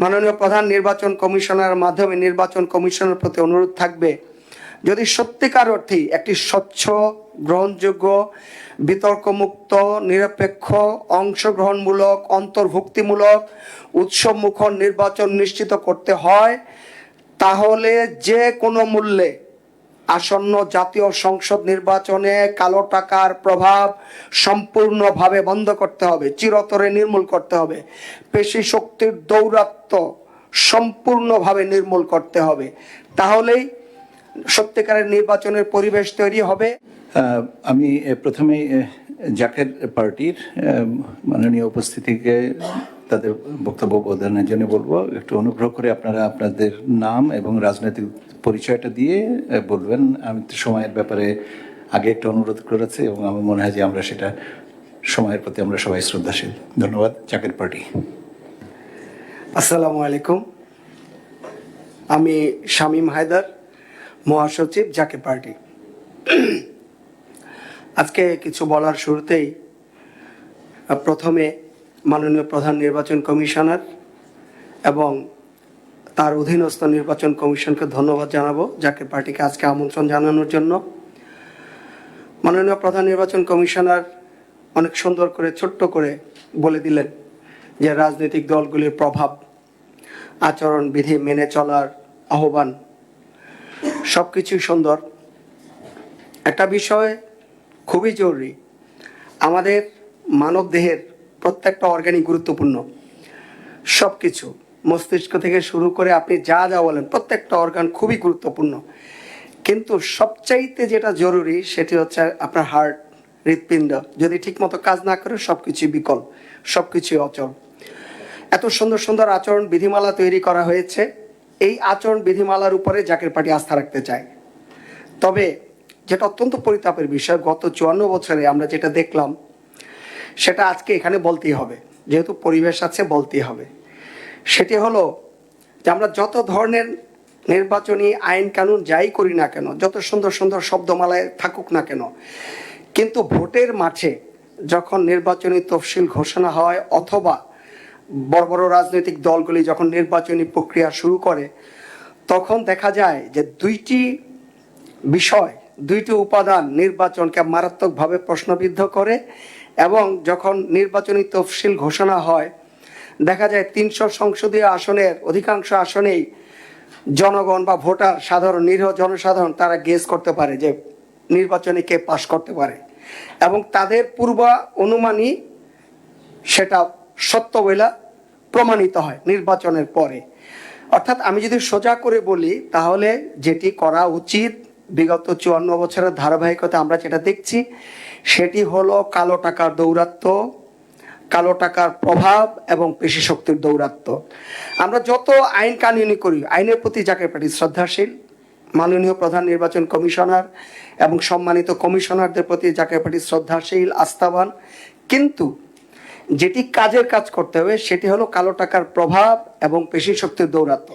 মাননীয় প্রধান নির্বাচন কমিশনার মাধ্যমে নির্বাচন কমিশনের প্রতি অনুরোধ থাকবে, যদি সত্যিকার অর্থেই একটি স্বচ্ছ, গ্রহণযোগ্য, বিতর্কমুক্ত, নিরপেক্ষ, অংশগ্রহণমূলক, অন্তর্ভুক্তিমূলক উৎসবমুখর নির্বাচন নিশ্চিত করতে হয়, তাহলে যে কোনো মূল্যে আসন্ন জাতীয় সংসদ নির্বাচনে কালো টাকার প্রভাব সম্পূর্ণভাবে বন্ধ করতে হবে চিরতরে নির্মূল করতে হবে। পেশি শক্তির দৌরাত্ম্য সম্পূর্ণভাবে নির্মূল করতে হবে। তাহলেই সত্যিকারের নির্বাচনের পরিবেশ তৈরি হবে। আমি আহ, জাকের পার্টির মাননীয় উপস্থিতিকে তাদের বক্তব্য প্রদানের জন্য বলব, একটু অনুগ্রহ করে আপনারা আপনাদের নাম এবং রাজনৈতিক পরিচয়টা দিয়ে বলবেন। আমি সময়ের ব্যাপারে আগে একটা অনুরোধ করেছি এবং আমার মনে হয় যে আমরা সেটা সময়ের প্রতি আমরা সবাই শ্রদ্ধাশীল। ধন্যবাদ জাকের পার্টি। আসসালামু আলাইকুম। আমি শামীম হায়দার, মহাসচিব জাকে পার্টি। আজকে কিছু বলার শুরুতেই প্রথমে মাননীয় প্রধান নির্বাচন কমিশনার এবং তার অধীনস্থ নির্বাচন কমিশনকে ধন্যবাদ জানাব জাকে পার্টিকে আজকে আমন্ত্রণ জানানোর জন্য। মাননীয় প্রধান নির্বাচন কমিশনার অনেক সুন্দর করে, ছোট্ট করে বলে দিলেন যে রাজনৈতিক দলগুলির প্রভাব আচরণ বিধি মেনে চলার আহ্বান সব কিছুই সুন্দর। একটা বিষয় খুবই জরুরি, আমাদের মানব দেহের প্রত্যেকটা অর্গানিক গুরুত্বপূর্ণ। সব কিছু মস্তিষ্ক থেকে শুরু করে আপনি যা যা বলেন, প্রত্যেকটা অর্গান খুবই গুরুত্বপূর্ণ। কিন্তু সবচাইতে যেটা জরুরি সেটি হচ্ছে আপনার হার্ট হৃৎপিণ্ড। যদি ঠিকমতো কাজ না করে সব কিছুই বিকল সব কিছুই অচল। এত সুন্দর সুন্দর আচরণ বিধিমালা তৈরি করা হয়েছে। এই আচরণ বিধিমালার উপরে জাকের পার্টি আস্থা রাখতে চায়। তবে যেটা অত্যন্ত পরিতাপের বিষয়, গত চুয়ান্ন বছরে আমরা যেটা দেখলাম সেটা আজকে এখানে বলতেই হবে। যেহেতু পরিবেশ আছে, বলতেই হবে। সেটি হলো যে আমরা যত ধরনের নির্বাচনী আইন কানুন যাই করি না কেন, যত সুন্দর সুন্দর শব্দমালায় থাকুক না কেন, কিন্তু ভোটের মাঠে যখন নির্বাচনী তফসিল ঘোষণা হয় অথবা বড় বড় রাজনৈতিক দলগুলি যখন নির্বাচনী প্রক্রিয়া শুরু করে, তখন দেখা যায় যে দুইটি বিষয়, দুইটি উপাদান নির্বাচনকে মারাত্মকভাবে প্রশ্নবিদ্ধ করে এবং যখন নির্বাচনী তফসিল ঘোষণা হয়, দেখা যায় তিনশো সংসদীয় আসনের অধিকাংশ আসনেই জনগণ বা ভোটার সাধারণ, নিরীহ জনসাধারণ তারা গেস করতে পারে যে নির্বাচনে কে পাশ করতে পারে। এবং তাদের পূর্বা অনুমানই সেটা সত্য বলে প্রমাণিত হয় নির্বাচনের পরে। অর্থাৎ আমি যদি সোজা করে বলি, তাহলে যেটি করা উচিত বিগত চুয়ান্ন বছরের ধারাবাহিকতা আমরা যেটা দেখছি, সেটি হলো কালো টাকার দৌরাত্ম্য, কালো টাকার প্রভাব এবং পেশি শক্তির দৌরাত্ম্য। আমরা যত আইন কানুনি করি, আইনের প্রতি যাকে পারি শ্রদ্ধাশীল, মাননীয় প্রধান নির্বাচন কমিশনার এবং সম্মানিত কমিশনারদের প্রতি যাকে পারি শ্রদ্ধাশীল, আস্থাবান, কিন্তু যেটি কাজের কাজ করতে হবে, সেটি হলো কালো টাকার প্রভাব এবং পেশি শক্তির দৌরাত্ম্য।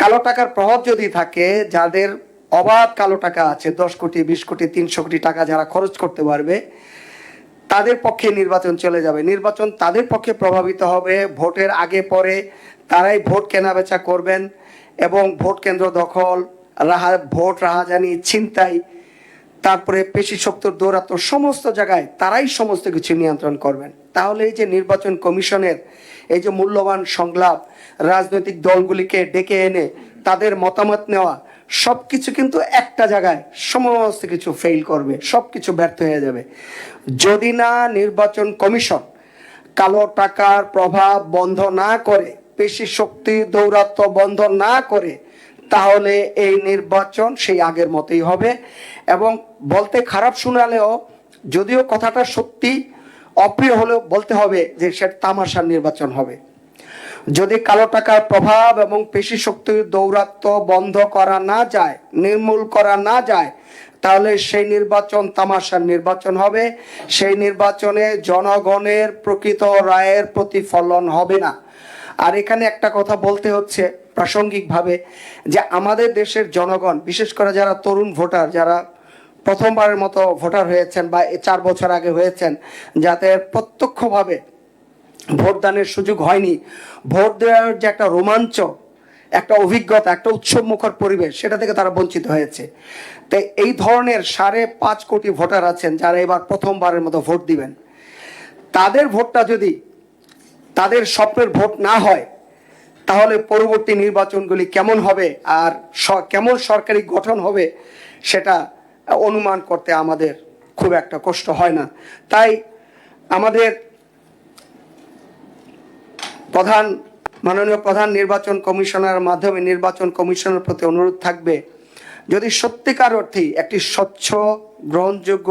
কালো টাকার প্রভাব যদি থাকে, যাদের অবাধ কালো টাকা আছে, দশ কোটি, বিশ কোটি, তিনশো কোটি টাকা যারা খরচ করতে পারবে, তাদের পক্ষে নির্বাচন চলে যাবে। নির্বাচন তাদের পক্ষে প্রভাবিত হবে, ভোটের আগে পরে তারাই ভোট কেনাবেচা করবেন এবং ভোট কেন্দ্র দখল, রাহা, ভোট রাহাজানি, ছিনতাই, তারপরে পেশি শক্তির দৌরাত্ম সমস্ত জায়গায় তারাই সমস্ত কিছু নিয়ন্ত্রণ করবেন। তাহলে এই যে নির্বাচন কমিশনের এই যে মূল্যবান সংলাপ, রাজনৈতিক দলগুলিকে ডেকে এনে তাদের মতামত নেওয়া সব কিছু কিন্তু একটা জায়গায় সমস্ত কিছু ফেল করবে সব কিছু ব্যর্থ হয়ে যাবে। যদি না নির্বাচন কমিশন কালো টাকার প্রভাব বন্ধ না করে, পেশি শক্তি দৌরাত্ম্য বন্ধ না করে, তাহলে এই নির্বাচন সেই আগের মতোই হবে। এবং বলতে খারাপ শোনালেও যদিও কথাটা সত্যি, অপ্রিয় হলেও বলতে হবে যে সেটা তামাশার নির্বাচন হবে। যদি কালো টাকার প্রভাব এবং পেশি শক্তির দৌরাত্ম্য বন্ধ করা না যায়, নির্মূল করা না যায়, তাহলে সেই নির্বাচন তামাশার নির্বাচন হবে। সেই নির্বাচনে জনগণের প্রকৃত রায়ের প্রতিফলন হবে না। আর এখানে একটা কথা বলতে হচ্ছে প্রাসঙ্গিকভাবে, যে আমাদের দেশের জনগণ, বিশেষ করে যারা তরুণ ভোটার, যারা প্রথমবারের মতো ভোটার হয়েছেন বা চার বছর আগে হয়েছেন, যাতে প্রত্যক্ষভাবে ভোটদানের সুযোগ হয়নি। ভোট দেওয়ার যে একটা রোমাঞ্চ, একটা অভিজ্ঞতা, একটা উৎসব মুখর পরিবেশ, সেটা থেকে তারা বঞ্চিত হয়েছে। তাই এই ধরনের সাড়ে পাঁচ কোটি ভোটার আছেন যারা এবার প্রথমবারের মতো ভোট দিবেন। তাদের ভোটটা যদি তাদের স্বপ্নের ভোট না হয়, তাহলে পরবর্তী নির্বাচনগুলি কেমন হবে আর কেমন সরকারি গঠন হবে, সেটা অনুমান করতে আমাদের খুব একটা কষ্ট হয় না। তাই আমাদের প্রধান, মাননীয় প্রধান নির্বাচন কমিশনার মাধ্যমে নির্বাচন কমিশনের প্রতি অনুরোধ থাকবে, যদি সত্যিকার অর্থেই একটি স্বচ্ছ, গ্রহণযোগ্য,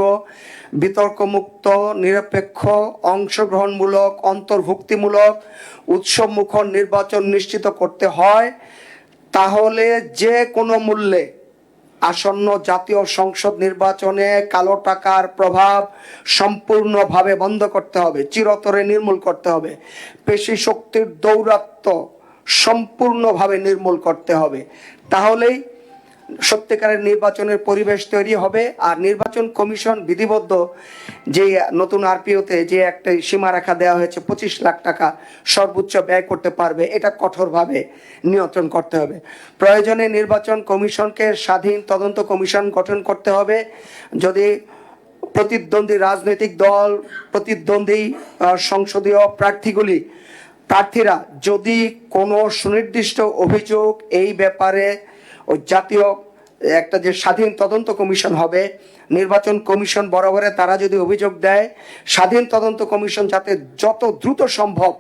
বিতর্কমুক্ত, নিরপেক্ষ, অংশগ্রহণমূলক, অন্তর্ভুক্তিমূলক উৎসবমুখর নির্বাচন নিশ্চিত করতে হয়, তাহলে যে কোনো মূল্যে আসন্ন জাতীয় সংসদ নির্বাচনে কালো টাকার প্রভাব সম্পূর্ণভাবে বন্ধ করতে হবে, চিরতরে নির্মূল করতে হবে। পেশি শক্তির দৌরাত্ম সম্পূর্ণভাবে নির্মূল করতে হবে। তাহলেই সত্যিকারের নির্বাচনের পরিবেশ তৈরি হবে আর নির্বাচন কমিশন বিধিবদ্ধ যে নতুন আরপিওতে যে একটা সীমারেখা দেওয়া হয়েছে, পঁচিশ লাখ টাকা সর্বোচ্চ ব্যয় করতে পারবে, এটা কঠোরভাবে নিয়ন্ত্রণ করতে হবে। প্রয়োজনে নির্বাচন কমিশনকে স্বাধীন তদন্ত কমিশন গঠন করতে হবে। যদি প্রতিদ্বন্দ্বী রাজনৈতিক দল, প্রতিদ্বন্দ্বী সংসদীয় প্রার্থীগুলি, প্রার্থীরা যদি কোনো সুনির্দিষ্ট অভিযোগ এই ব্যাপারে ওই জাতীয় একটা যে স্বাধীন তদন্ত কমিশন হবে, নির্বাচন কমিশন বরাবরে তারা যদি অভিযোগ দেয়, স্বাধীন তদন্ত কমিশন যাতে যত দ্রুত সম্ভব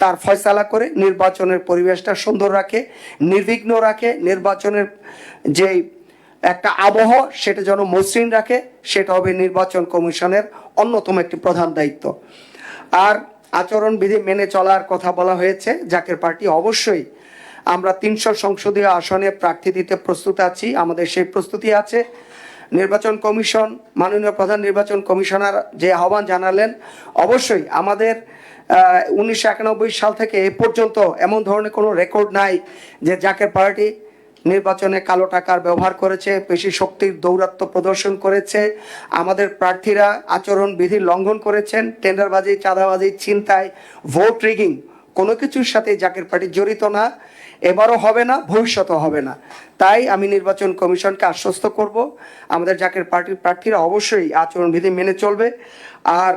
তার ফয়সালা করে, নির্বাচনের পরিবেশটা সুন্দর রাখে, নির্বিঘ্ন রাখে, নির্বাচনের যে একটা আবহ সেটা যেন মসৃণ রাখে, সেটা হবে নির্বাচন কমিশনের অন্যতম একটি প্রধান দায়িত্ব। আর আচরণবিধি মেনে চলার কথা বলা হয়েছে, জাকের পার্টি অবশ্যই আমরা তিনশো সংসদীয় আসনে প্রার্থী দিতে প্রস্তুত আছি। আমাদের সেই প্রস্তুতি আছে। নির্বাচন কমিশন, মাননীয় প্রধান নির্বাচন কমিশনার যে আহ্বান জানালেন, অবশ্যই আমাদের উনিশশো একানব্বই সাল থেকে এ পর্যন্ত এমন ধরনের কোনো রেকর্ড নাই যে জাকের পার্টি নির্বাচনে কালো টাকার ব্যবহার করেছে, পেশি শক্তির দৌরাত্ম্য প্রদর্শন করেছে, আমাদের প্রার্থীরা আচরণ বিধি লঙ্ঘন করেছেন, টেন্ডারবাজি, চাঁদাবাজি চিন্তায় ভোট রিগিং কোনো কিছুর সাথে জাকের পার্টি জড়িত না, এবারও হবে না, ভবিষ্যতেও হবে না। তাই আমি নির্বাচন কমিশনকে আশ্বস্ত করব, আমাদের জাকের পার্টির প্রার্থীরা অবশ্যই আচরণবিধি মেনে চলবে। আর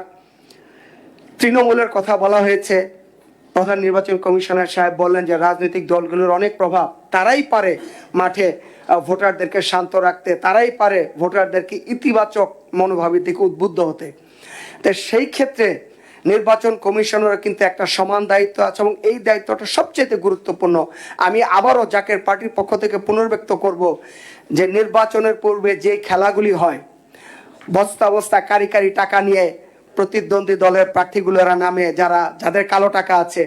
তৃণমূলের কথা বলা হয়েছে, প্রধান নির্বাচন কমিশনার সাহেব বললেন যে রাজনৈতিক দলগুলোর অনেক প্রভাব, তারাই পারে মাঠে ভোটারদেরকে শান্ত রাখতে, তারাই পারে ভোটারদেরকে ইতিবাচক মনোভাবের দিকে উদ্বুদ্ধ হতে। তো সেই ক্ষেত্রে নির্বাচন কমিশনের কিন্তু একটা সমান দায়িত্ব আছে এবং এই দায়িত্বটা সবচেয়ে গুরুত্বপূর্ণ। আমি আবারও জাকের পার্টির পক্ষ থেকে পুনর্ব্যক্ত করব যে নির্বাচনের পূর্বে যে খেলাগুলি হয় বস্তা বস্তা কারি কারি টাকা নিয়ে প্রতিদ্বন্দ্বী দলের প্রার্থীগুলোরা নামে যারা, যাদের কালো টাকা আছে,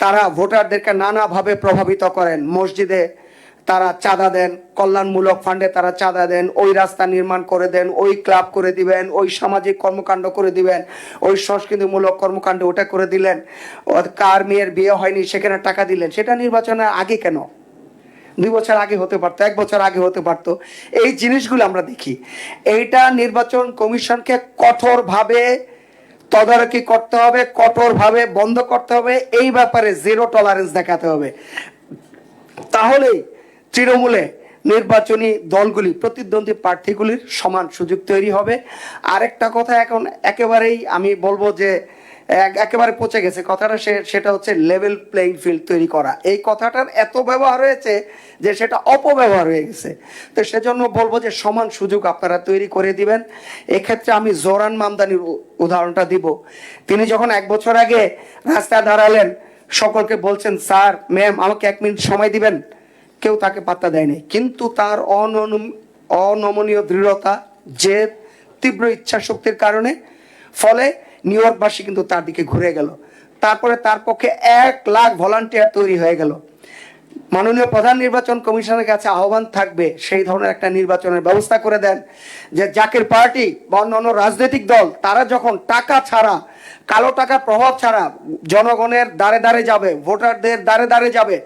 তারা ভোটারদেরকে নানাভাবে প্রভাবিত করেন। মসজিদে তারা চাঁদা দেন, কল্যাণমূলক ফান্ডে তারা চাঁদা দেন, ওই রাস্তা নির্মাণ করে দেন, ওই ক্লাব করে দিবেন, ওই সামাজিক কর্মকাণ্ড করে দিবেন, ওই সংস্কৃতিমূলক কর্মকাণ্ড ওটা করে দিলেন কার মেয়ের বিয়ে হয়নি সেখানে টাকা দিলেন, সেটা নির্বাচনের আগে কেন? দুই বছর আগে হতে পারতো, এক বছর আগে হতে পারতো। এই জিনিসগুলো আমরা দেখি। এইটা নির্বাচন কমিশনকে কঠোরভাবে তদারকি করতে হবে, কঠোরভাবে বন্ধ করতে হবে, এই ব্যাপারে জিরো টলারেন্স দেখাতে হবে। তাহলেই তৃণমূলে নির্বাচনী দলগুলি, প্রতিদ্বন্দ্বী প্রার্থীগুলির সমান সুযোগ তৈরি হবে। আরেকটা কথা এখন একেবারেই আমি বলব যে একেবারে পচে গেছে। কথাটা সে সেটা হচ্ছে লেভেল প্লেইং ফিল্ড তৈরি করা। এই কথাটার এত ব্যবহার হয়েছে যে সেটা অপব্যবহার হয়ে গেছে। তো সেজন্য বলব যে সমান সুযোগ আপনারা তৈরি করে দিবেন। এক্ষেত্রে আমি জোরান মামদানির উদাহরণটা দিব। তিনি যখন এক বছর আগে রাস্তায় দাঁড়ালেন, সকলকে বলছেন, স্যার ম্যাম আমাকে এক মিনিট সময় দিবেন। কেউ তাকে পাত্তা দেয়নি কিন্তু তার অনমনীয় দৃঢ়তা যে তীব্র ইচ্ছা শক্তির কারণে, ফলে নিউ ইয়র্কবাসী কিন্তু তার দিকে ঘুরে গেল। তারপরে তার পক্ষে এক লাখ ভলান্টিয়ার তৈরি হয়ে গেল। মাননীয় প্রধান নির্বাচন কমিশনের কাছে আহ্বান থাকবে, সেই ধরনের একটা নির্বাচনের ব্যবস্থা করে দেন, যে জাকের পার্টি বা অন্যান্য রাজনৈতিক দল, তারা যখন টাকা ছাড়া, কালো টাকার প্রভাব ছাড়া জনগণের দ্বারে দ্বারে যাবে, ভোটারদের দ্বারে দ্বারে যাবে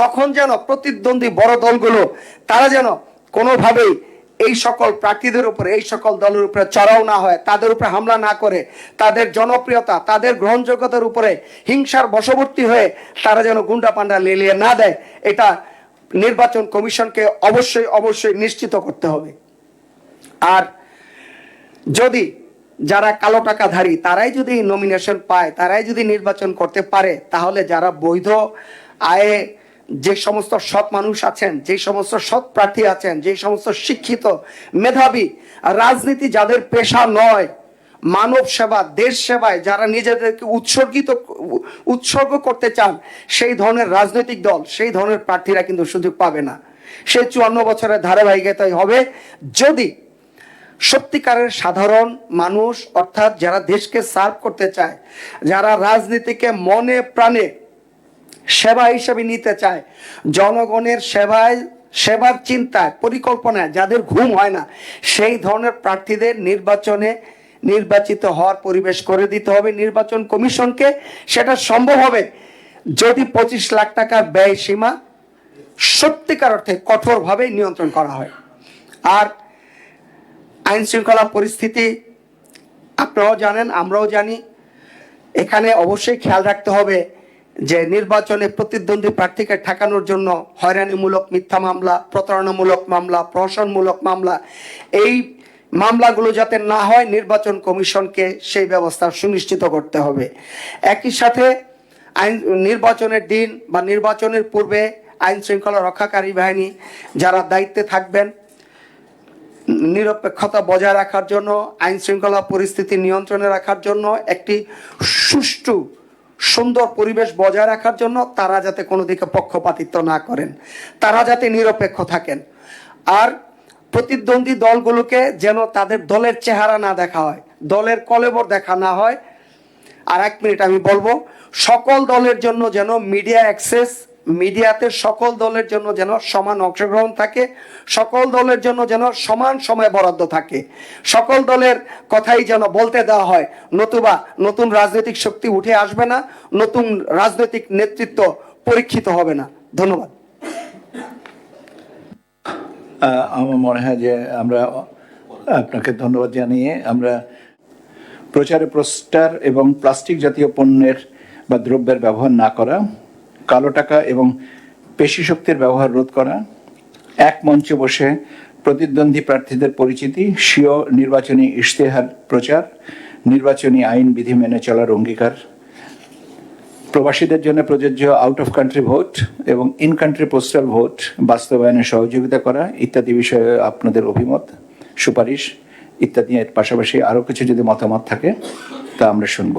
তখন যেন প্রতিদ্বন্দ্বী বড় দলগুলো, তারা যেন কোনোভাবেই এই সকল প্রার্থীদের উপরে, এই সকল দলের উপরে চড়াও না হয়, তাদের উপরে হামলা না করে, তাদের জনপ্রিয়তা, তাদের গ্রহণযোগ্যতার উপরে হিংসার বশবর্তী হয়ে তারা যেন গুন্ডা পান্ডা লেলিয়ে না দেয়, এটা নির্বাচন কমিশনকে অবশ্যই অবশ্যই নিশ্চিত করতে হবে। আর যদি যারা কালো টাকাধারী, তারাই যদি নমিনেশন পায়, তারাই যদি নির্বাচন করতে পারে, তাহলে যারা বৈধ আয়ে যে সমস্ত সৎ মানুষ আছেন, যে সমস্ত সৎ প্রার্থী আছেন, যে সমস্ত শিক্ষিত মেধাবী রাজনীতি যাদের পেশা নয়, মানব সেবা, দেশ সেবায় যারা নিজেদেরকে উৎসর্গিত, উৎসর্গ করতে চান, সেই ধরনের রাজনৈতিক দল, সেই ধরনের প্রার্থীরা কিন্তু সুযোগ পাবে না। সে চুয়ান্ন বছরের ধারাবাহিকতাই হবে। যদি সত্যিকারের সাধারণ মানুষ, অর্থাৎ যারা দেশকে সার্ভ করতে চায়, যারা রাজনীতিকে মনে প্রাণে সেবা হিসেবে নিতে চায়। জনগণের সেবায়, সেবার চিন্তায়, পরিকল্পনায় যাদের ঘুম হয় না, সেই ধরনের প্রার্থীদের নির্বাচনে নির্বাচিত হওয়ার পরিবেশ করে দিতে হবে। নির্বাচন কমিশনকে সেটা সম্ভব হবে যদি পঁচিশ লাখ টাকা ব্যয় সীমা সত্যিকার অর্থে কঠোরভাবে নিয়ন্ত্রণ করা হয়। আর আইন শৃঙ্খলা পরিস্থিতি আপনারাও জানেন, আমরাও জানি। এখানে অবশ্যই খেয়াল রাখতে হবে যে নির্বাচনে প্রতিদ্বন্দ্বী প্রার্থীকে ঠেকানোর জন্য হয়রানিমূলক মিথ্যা মামলা, প্রতারণামূলক মামলা, প্রহসনমূলক মামলা, এই মামলাগুলো যাতে না হয় নির্বাচন কমিশনকে সেই ব্যবস্থা সুনিশ্চিত করতে হবে। একই সাথে আইন, নির্বাচনের দিন বা নির্বাচনের পূর্বে আইন শৃঙ্খলা রক্ষাকারী বাহিনী যারা দায়িত্বে থাকবেন, নিরপেক্ষতা বজায় রাখার জন্য, আইন শৃঙ্খলা পরিস্থিতি নিয়ন্ত্রণে রাখার জন্য একটি সুষ্ঠু সুন্দর পরিবেশ বজায় রাখার জন্য তারা যাতে কোনো দিকে পক্ষপাতিত্ব না করেন, তারা যাতে নিরপেক্ষ থাকেন। আর প্রতিদ্বন্দ্বী দলগুলোকে যেন তাদের দলের চেহারা না দেখা হয়, দলের কলেবর দেখা না হয়। আর এক মিনিট আমি বলব, সকল দলের জন্য যেন মিডিয়া অ্যাক্সেস মিডিয়াতে সকল দলের জন্য যেন সমান অংশগ্রহণ থাকে, সকল দলের জন্য যেন সমান সময় বরাদ্দ থাকে। সকল দলের কথাই যেন বলতে দেওয়া হয়, নতুবা নতুন রাজনৈতিক শক্তি উঠে আসবে না, নতুন রাজনৈতিক নেতৃত্ব পরীক্ষিত হবে না। ধন্যবাদ। আমার মনে হয় যে আমরা, আপনাকে ধন্যবাদ জানিয়ে আমরা প্রচারে প্রস্টার এবং প্লাস্টিক জাতীয় পণ্যের বা দ্রব্যের ব্যবহার না করা কালো টাকা এবং পেশি শক্তির ব্যবহার রোধ করা, এক মঞ্চে বসে প্রতিদ্বন্দ্বী প্রার্থীদের পরিচিতি, স্বীয় নির্বাচনী ইশতেহার প্রচার, নির্বাচনী আইন বিধি মেনে চলার অঙ্গীকার, প্রবাসীদের জন্য প্রযোজ্য আউট অফ কান্ট্রি ভোট এবং ইন কান্ট্রি পোস্টাল ভোট বাস্তবায়নে সহযোগিতা করা ইত্যাদি বিষয়ে আপনাদের অভিমত, সুপারিশ ইত্যাদি। এর পাশাপাশি আরও কিছু যদি মতামত থাকে, তা আমরা শুনব।